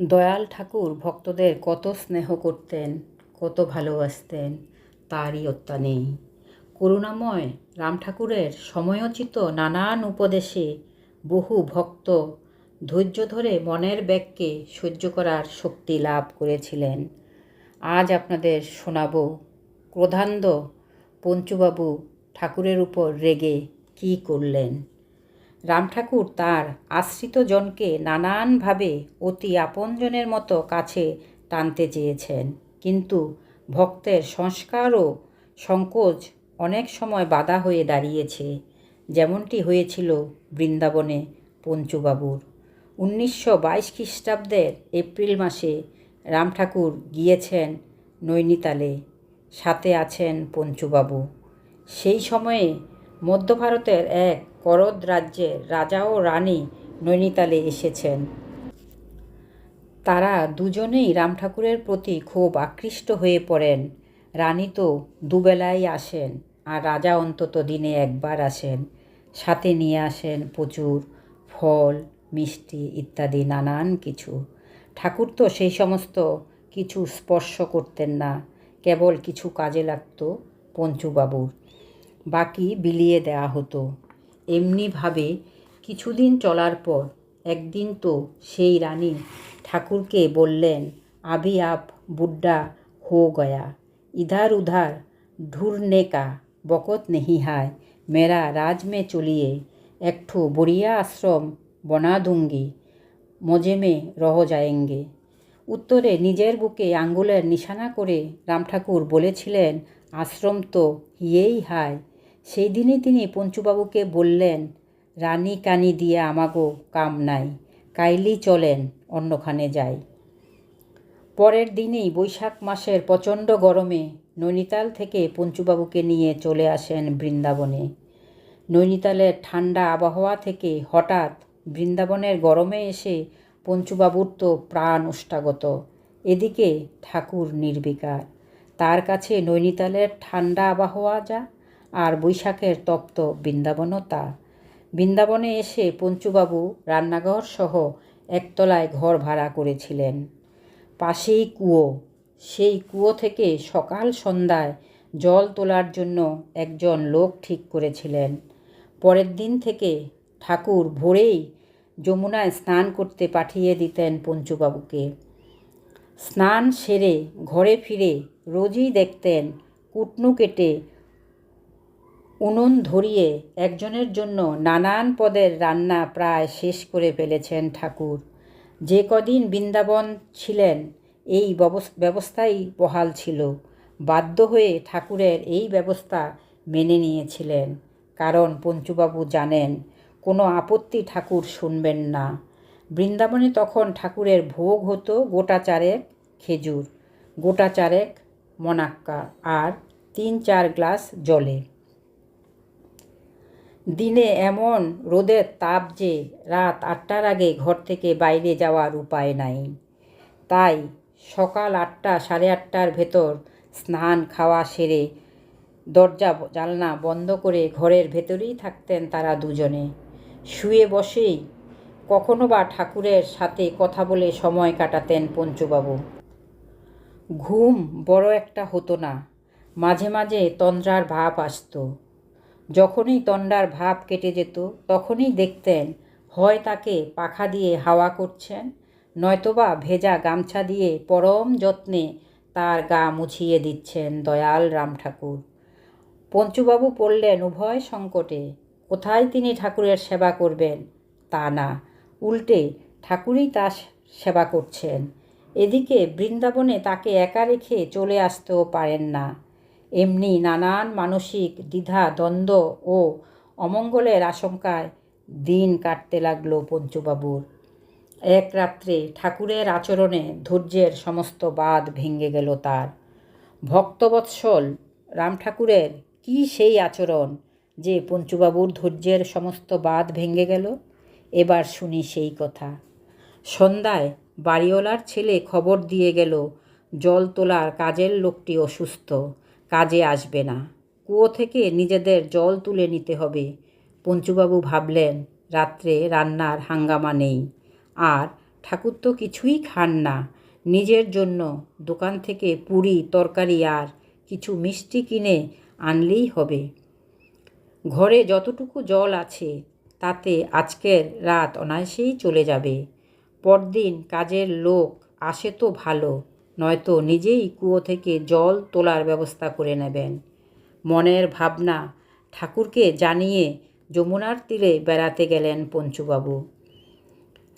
দয়াল ঠাকুর ভক্তদের কত স্নেহ করতেন, কত ভালোবাসতেন, তারই অত্যা নেই। করুণাময় রাম ঠাকুরের সময়োচিত নানান উপদেশে বহু ভক্ত ধৈর্য ধরে মনের ব্যাগকে সহ্য করার শক্তি লাভ করেছিলেন। আজ আপনাদের শোনাব, ক্রোধান্ধ পঞ্চুবাবু ঠাকুরের উপর রেগে কী করলেন? রাম ঠাকুর তার আশ্রিত জনকে নানানভাবে অতি আপনজনের মতো কাছে টানতে চেয়েছেন। কিন্তু ভক্তের সংস্কার ও সংকোচ অনেক সময় বাধা হয়ে দাঁড়িয়েছে। যেমনটি হয়েছিল বৃন্দাবনে পঞ্চুবাবুর। উনিশশো বাইশ খ্রিস্টাব্দের এপ্রিল মাসে রাম ঠাকুর গিয়েছেন নৈনিতালে। সাথে আছেন পঞ্চুবাবু। সেই সময়ে মধ্য ভারতের এক করদ রাজ্যের রাজা ও রানী নৈনিতালে এসেছেন। তারা দুজনেই রাম ঠাকুরের প্রতি খুব আকৃষ্ট হয়ে পড়েন। রানী তো দুবেলাই আসেন আর রাজা অন্তত দিনে একবার আসেন। সাথে নিয়ে আসেন প্রচুর ফল, মিষ্টি ইত্যাদি, নানান কিছু। ঠাকুর তো সেই সমস্ত কিছু স্পর্শ করতেন না। কেবল কিছু কাজে লাগত পঞ্চুবাবুর। বাকি বিলিয়ে দেওয়া হতো। এমনিভাবে কিছুদিন চলার পর একদিন তো সেই রানী ঠাকুরকে বললেন, আবি আপ বুড্ডা হো গয়া, ইধার উধার ঢুরনে কা, বকত নেহি হায়, মেরা রাজ মে চলিয়ে, একঠু বড়িয়া আশ্রম বনা দুঙ্গি, মজে মে রহ যায়েঙ্গে। উত্তরে নিজের বুকে আঙ্গুলের নিশানা করে রাম ঠাকুর বলেছিলেন, আশ্রম তো হিয়েই হায় সেই দিনই তিনি পঞ্চুবাবুকে বললেন, রানী কানি দিয়ে আমাগো কাম নাই, কাইলি চলেন, অন্যখানে যাই। পরের দিনেই বৈশাখ মাসের প্রচণ্ড গরমে নৈনিতাল থেকে পঞ্চুবাবুকে নিয়ে চলে আসেন বৃন্দাবনে। নৈনিতালের ঠান্ডা আবহাওয়া থেকে হঠাৎ বৃন্দাবনের গরমে এসে পঞ্চুবাবুর তো প্রাণ উষ্টাগত এদিকে ঠাকুর নির্বিকার। তার কাছে নৈনিতালের ঠান্ডা আবহাওয়া যা আর বৈশাখের তপ্ত বৃন্দাবনও তা বৃন্দাবনে এসে পঞ্চুবাবু রান্নাঘর সহ একতলায় ঘর ভাড়া করেছিলেন। পাশেই কুয়ো। সেই কুয়ো থেকে সকাল সন্ধ্যায় জল তোলার জন্য একজন লোক ঠিক করেছিলেন। পরের দিন থেকে ঠাকুর ভোরেই যমুনায় স্নান করতে পাঠিয়ে দিতেন পঞ্চুবাবুকে। স্নান সেরে ঘরে ফিরে রোজই দেখতেন কুটনু কেটে উনুন ধরিয়ে একজনের জন্য নানান পদের রান্না প্রায় শেষ করে ফেলেছেন ঠাকুর। যে কদিন বৃন্দাবন ছিলেন, এই ব্যবস্থাই বহাল ছিল। বাধ্য হয়ে ঠাকুরের এই ব্যবস্থা মেনে নিয়েছিলেন। কারণ পঞ্চুবাবু জানেন, কোনো আপত্তি ঠাকুর শুনবেন না। বৃন্দাবনে তখন ঠাকুরের ভোগ হতো গোটা চারেক খেজুর, গোটা চারেক মনাক্কা আর তিন চার গ্লাস জলে। দিনে এমন রোদের তাপ যে রাত আটটার আগে ঘর থেকে বাইরে যাওয়ার উপায় নাই। তাই সকাল আটটা সাড়ে আটটার ভেতর স্নান খাওয়া সেরে দরজা জালনা বন্ধ করে ঘরের ভেতরেই থাকতেন তারা দুজনে। শুয়ে বসেই কখনো বা ঠাকুরের সাথে কথা বলে সময় কাটাতেন পঞ্চুবাবু। ঘুম বড় একটা হতো না। মাঝে মাঝে তন্দ্রার ভাব আসতো। যখনই তন্ডার ভাব কেটে যেত, তখনই দেখতেন, হয় তাকে পাখা দিয়ে হাওয়া করছেন, নয়তোবা ভেজা গামছা দিয়ে পরম যত্নে তার গা মুছিয়ে দিচ্ছেন দয়াল রাম ঠাকুর। পঞ্চুবাবু পড়লেন উভয় সংকটে, কোথায় তিনি ঠাকুরের সেবা করবেন? তা না, উল্টে ঠাকুরই তার সেবা করছেন। এদিকে বৃন্দাবনে তাকে একা রেখে চলে আসতেও পারেন না। এমনি নানান মানসিক দ্বিধা, দ্বন্দ্ব ও অমঙ্গলের আশঙ্কায় দিন কাটতে লাগল পঞ্চুবাবুর। এক রাত্রে ঠাকুরের আচরণে ধৈর্যের সমস্ত বাদ ভেঙে গেল তার। ভক্তবৎসল রাম ঠাকুরের কী সেই আচরণ যে পঞ্চুবাবুর ধৈর্যের সমস্ত বাদ ভেঙে গেল? এবার শুনি সেই কথা। সন্ধ্যায় বাড়িওয়ালার ছেলে খবর দিয়ে গেল, জল তোলার কাজের লোকটি অসুস্থ। কাজে আসবে না। কুয়ো থেকে নিজেদের জল তুলে নিতে হবে। পঞ্চুবাবু ভাবলেন, রাত্রে রান্নার হাঙ্গামা নেই। আর ঠাকুর তো কিছুই খান না। নিজের জন্য দোকান থেকে পুরি, তরকারি আর কিছু মিষ্টি কিনে আনলেই হবে। ঘরে যতটুকু জল আছে, তাতে আজকের রাত অনায়াসেই চলে যাবে। পরদিন কাজের লোক আসে তো ভালো। নয়তো নিজেই কুয়ো থেকে জল তোলার ব্যবস্থা করে নেবেন। মনের ভাবনা ঠাকুরকে জানিয়ে যমুনার তীরে বেড়াতে গেলেন পঞ্চুবাবু।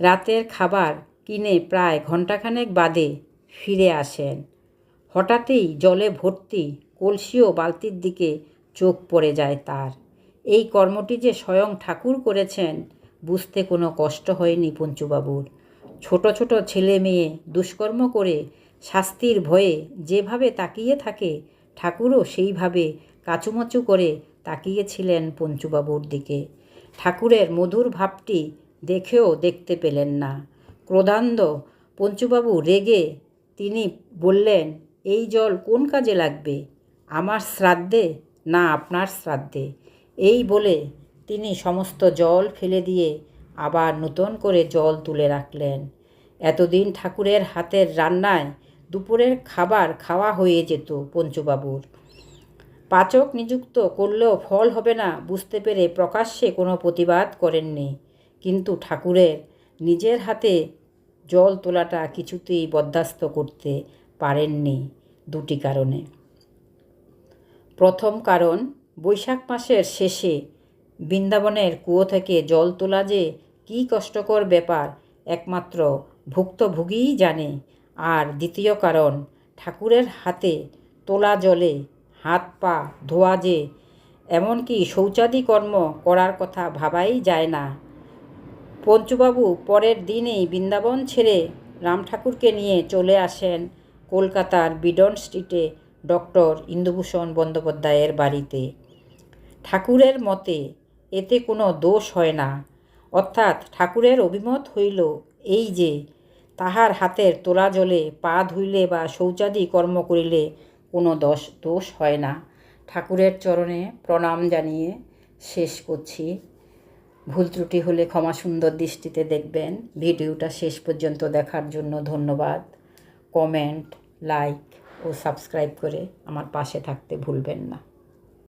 রাতের খাবার কিনে প্রায় ঘণ্টাখানেক বাদে ফিরে আসেন। হঠাৎই জলে ভর্তি কলসি ও বালতির দিকে চোখ পড়ে যায় তার। এই কর্মটি যে স্বয়ং ঠাকুর করেছেন বুঝতে কোনো কষ্ট হয়নি পঞ্চুবাবুর। ছোট ছোট ছেলে মেয়ে দুষ্কর্ম করে শাস্তির ভয়ে যেভাবে তাকিয়ে থাকে, ঠাকুরও সেইভাবে কাচুমাচু করে তাকিয়েছিলেন পঞ্চুবাবুর দিকে। ঠাকুরের মধুর ভাবটি দেখেও দেখতে পেলেন না। ক্রোধান্ধ পঞ্চুবাবু রেগে তিনি বললেন, এই জল কোন কাজে লাগবে? আমার শ্রাদ্ধে না আপনার শ্রাদ্ধে? এই বলে তিনি সমস্ত জল ফেলে দিয়ে আবার নূতন করে জল তুলে রাখলেন। এতদিন ঠাকুরের হাতের রান্নায় দুপুরের খাবার খাওয়া হয়ে যেত পঞ্চুবাবুর। পাচক নিযুক্ত করলেও ফল হবে না বুঝতে পেরে প্রকাশ্যে কোনো প্রতিবাদ করেননি। কিন্তু ঠাকুরের নিজের হাতে জল তোলাটা কিছুতেই বরদাস্ত করতে পারেননি দুটি কারণে। প্রথম কারণ, বৈশাখ মাসের শেষে বৃন্দাবনের কুয়ো থেকে জল তোলা যে কী কষ্টকর ব্যাপার একমাত্র ভুক্তভোগীই জানে আর দ্বিতীয় কারণ, ঠাকুরের হাতে তোলা জলে হাত পা ধোয়া যে এমনকি শৌচাদি কর্ম করার কথা ভাবাই যায় না। পঞ্চুবাবু পরের দিনেই বৃন্দাবন ছেড়ে রাম ঠাকুরকে নিয়ে চলে আসেন কলকাতার বিডন স্ট্রিটে ডক্টর ইন্দুভূষণ বন্দ্যোপাধ্যায়ের বাড়িতে। ঠাকুরের মতে এতে কোনো দোষ হয় না, অর্থাৎ ঠাকুরের অভিমত হইল এই যে তাহার হাতের তোলা জলে পা ধুইলে বা শৌচাদি কর্ম করিলে কোনো দোষ দোষ হয় না। ঠাকুরের চরণে প্রণাম জানিয়ে শেষ করছি। ভুল ত্রুটি হলে ক্ষমা সুন্দর দৃষ্টিতে দেখবেন। ভিডিওটা শেষ পর্যন্ত দেখার জন্য ধন্যবাদ। কমেন্ট, লাইক ও সাবস্ক্রাইব করে আমার পাশে থাকতে ভুলবেন না।